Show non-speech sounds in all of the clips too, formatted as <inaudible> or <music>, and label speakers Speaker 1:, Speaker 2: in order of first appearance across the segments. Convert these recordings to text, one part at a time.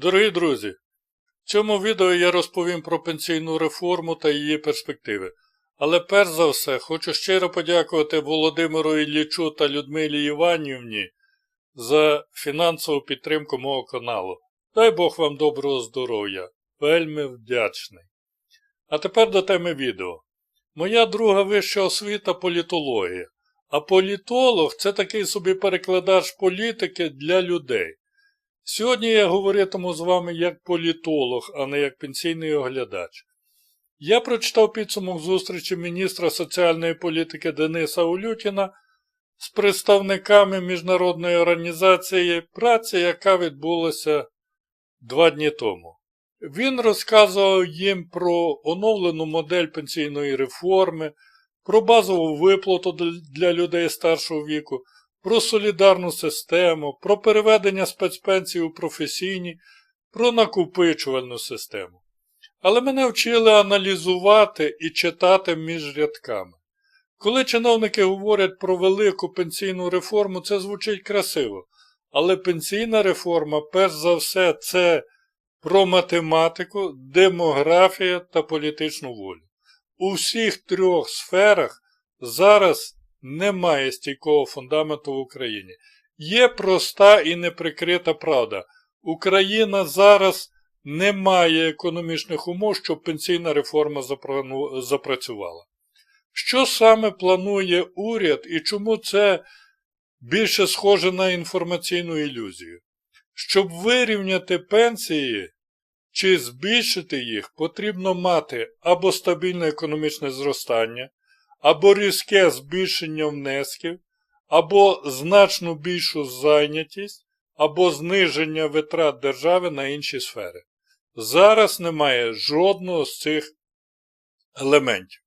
Speaker 1: Дорогі друзі, в цьому відео я розповім про пенсійну реформу та її перспективи. Але перш за все хочу щиро подякувати Володимиру Іллічу та Людмилі Іванівні за фінансову підтримку мого каналу. Дай Бог вам доброго здоров'я. Вельми вдячний. А тепер до теми відео. Моя друга вища освіта політологія. А політолог це такий собі перекладач політики для людей. Сьогодні я говоритиму з вами як політолог, а не як пенсійний оглядач. Я прочитав підсумок зустрічі міністра соціальної політики Дениса Улютіна з представниками міжнародної організації праці, яка відбулася два дні тому. Він розказував їм про оновлену модель пенсійної реформи, про базову виплату для людей старшого віку, про солідарну систему, про переведення спецпенсій у професійні, про накопичувальну систему. Але мене вчили аналізувати і читати між рядками. Коли чиновники говорять про велику пенсійну реформу, це звучить красиво. Але пенсійна реформа, перш за все, це про математику, демографію та політичну волю. У всіх трьох сферах зараз немає стійкого фундаменту в Україні. Є проста і неприкрита правда. Україна зараз не має економічних умов, щоб пенсійна реформа запрацювала. Що саме планує уряд і чому це більше схоже на інформаційну ілюзію? Щоб вирівняти пенсії чи збільшити їх, потрібно мати або стабільне економічне зростання, або різке збільшення внесків, або значно більшу зайнятість, або зниження витрат держави на інші сфери. Зараз немає жодного з цих елементів.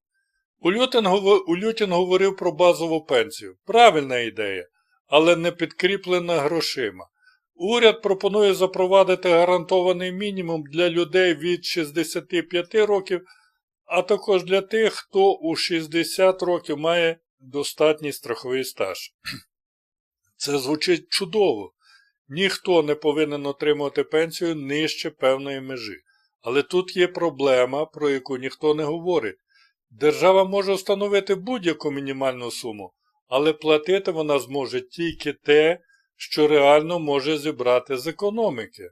Speaker 1: Улютін говорив про базову пенсію. Правильна ідея, але не підкріплена грошима. Уряд пропонує запровадити гарантований мінімум для людей від 65 років, а також для тих, хто у 60 років має достатній страховий стаж. <clears throat> Це звучить чудово. Ніхто не повинен отримувати пенсію нижче певної межі. Але тут є проблема, про яку ніхто не говорить. Держава може встановити будь-яку мінімальну суму, але платити вона зможе тільки те, що реально може зібрати з економіки.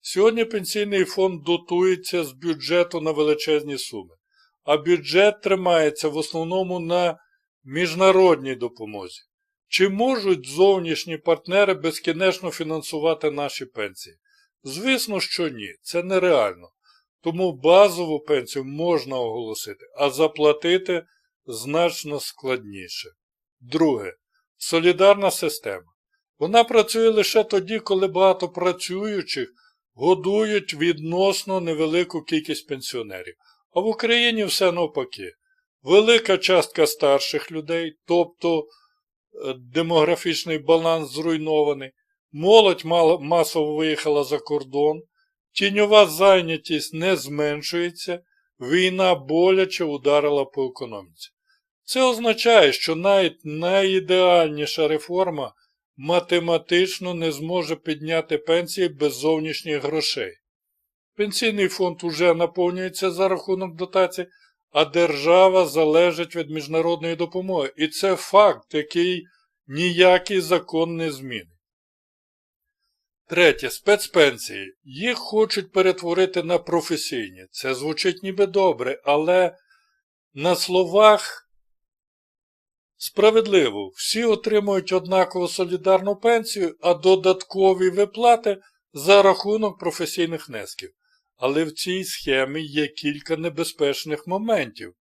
Speaker 1: Сьогодні пенсійний фонд дотується з бюджету на величезні суми, а бюджет тримається в основному на міжнародній допомозі. Чи можуть зовнішні партнери безкінечно фінансувати наші пенсії? Звісно, що ні, це нереально. Тому базову пенсію можна оголосити, а заплатити значно складніше. Друге. Солідарна система. Вона працює лише тоді, коли багато працюючих годують відносно невелику кількість пенсіонерів. А в Україні все навпаки. Велика частка старших людей, тобто е, демографічний баланс зруйнований, молодь масово виїхала за кордон, тіньова зайнятість не зменшується, війна боляче ударила по економіці. Це означає, що навіть найідеальніша реформа математично не зможе підняти пенсії без зовнішніх грошей. Пенсійний фонд уже наповнюється за рахунок дотацій, а держава залежить від міжнародної допомоги. І це факт, який ніякий закон не змінить. Третє. Спецпенсії. Їх хочуть перетворити на професійні. Це звучить ніби добре, але на словах Справедливо, всі отримують однакову солідарну пенсію, а додаткові виплати за рахунок професійних внесків. Але в цій схемі є кілька небезпечних моментів.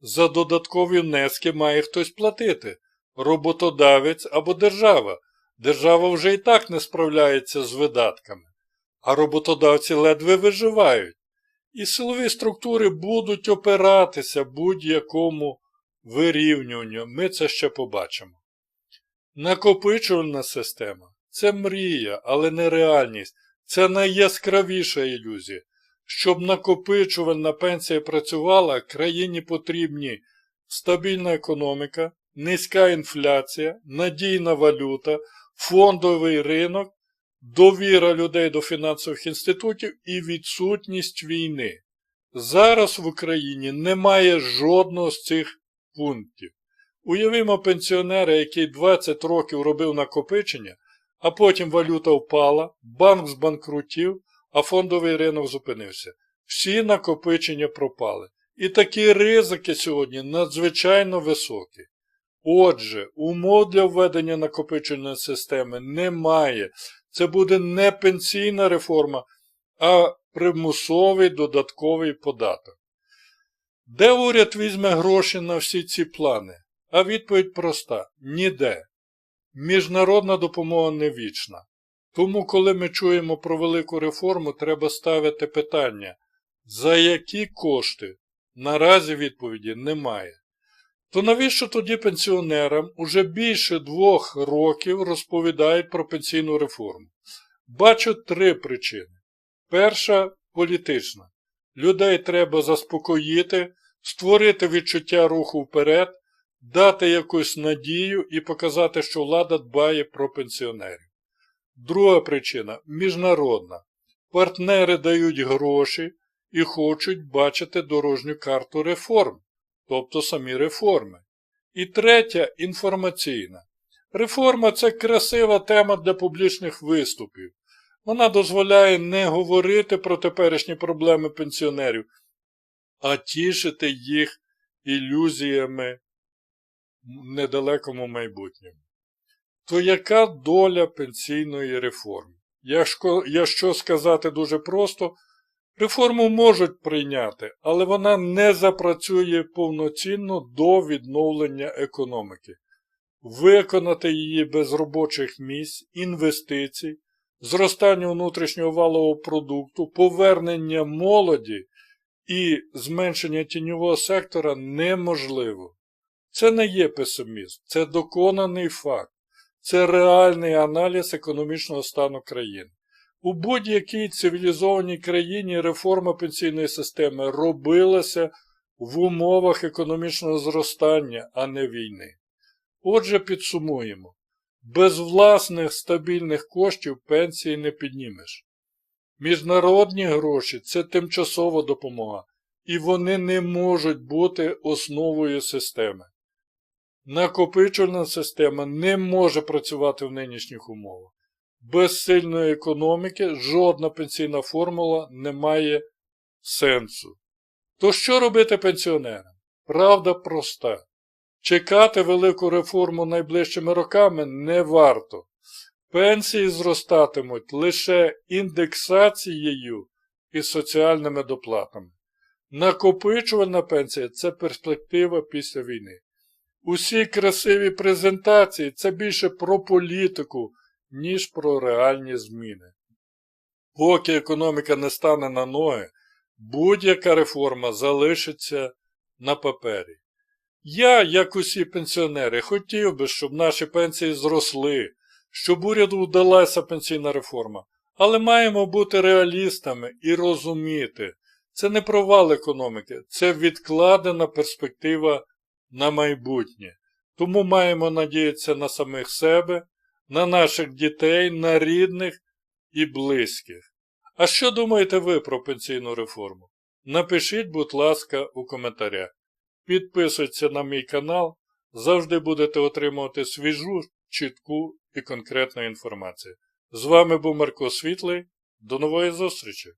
Speaker 1: За додаткові внески має хтось платити роботодавець або держава. Держава вже і так не справляється з видатками, а роботодавці ледве виживають. І силові структури будуть опиратися будь-якому вирівнюванню, ми це ще побачимо. Накопичувальна система це мрія, але не реальність. Це найяскравіша ілюзія. Щоб накопичувальна пенсія працювала, країні потрібні стабільна економіка, низька інфляція, надійна валюта, фондовий ринок довіра людей до фінансових інститутів і відсутність війни. Зараз в Україні немає жодного з цих пунктів. Уявімо пенсіонера, який 20 років робив накопичення, а потім валюта впала, банк збанкрутів, а фондовий ринок зупинився. Всі накопичення пропали. І такі ризики сьогодні надзвичайно високі. Отже, умов для введення накопичувальної системи немає. Це буде не пенсійна реформа, а примусовий додатковий податок. Де уряд візьме гроші на всі ці плани? А відповідь проста: ніде. Міжнародна допомога не вічна. Тому, коли ми чуємо про велику реформу, треба ставити питання, за які кошти? Наразі відповіді немає. То навіщо тоді пенсіонерам уже більше двох років розповідають про пенсійну реформу? Бачу три причини. Перша політична. Людей треба заспокоїти, створити відчуття руху вперед, дати якусь надію і показати, що влада дбає про пенсіонерів. Друга причина міжнародна. Партнери дають гроші і хочуть бачити дорожню карту реформ, тобто самі реформи. І третя інформаційна. Реформа це красива тема для публічних виступів. Вона дозволяє не говорити про теперішні проблеми пенсіонерів, а тішити їх ілюзіями в недалекому майбутньому. То яка доля пенсійної реформи? Якщо, сказати дуже просто, реформу можуть прийняти, але вона не запрацює повноцінно до відновлення економіки. Виконати її без робочих місць, інвестицій, зростання внутрішнього валового продукту, повернення молоді і зменшення тіньового сектора неможливо. Це не є песимізм, це доконаний факт, це реальний аналіз економічного стану країни. У будь-якій цивілізованій країні реформа пенсійної системи робилася в умовах економічного зростання, а не війни. Отже, підсумуємо. Без власних стабільних коштів пенсії не піднімеш. Міжнародні гроші це тимчасова допомога, і вони не можуть бути основою системи. Накопичувальна система не може працювати в нинішніх умовах. Без сильної економіки жодна пенсійна формула не має сенсу. То що робити пенсіонерам? Правда проста. Чекати велику реформу найближчими роками не варто. Пенсії зростатимуть лише індексацією і соціальними доплатами. Накопичувальна пенсія це перспектива після війни. Усі красиві презентації це більше про політику, ніж про реальні зміни. Поки економіка не стане на ноги, будь-яка реформа залишиться на папері. Я, як усі пенсіонери, хотів би, щоб наші пенсії зросли, щоб уряду вдалася пенсійна реформа, але маємо бути реалістами і розуміти, це не провал економіки, це відкладена перспектива на майбутнє. Тому маємо надіятися на самих себе, на наших дітей, на рідних і близьких. А що думаєте ви про пенсійну реформу? Напишіть, будь ласка, у коментарях. Підписуйтесь на мій канал, завжди будете отримувати свіжу, чітку і конкретну інформацію. З вами був Марко Світлий. До нової зустрічі!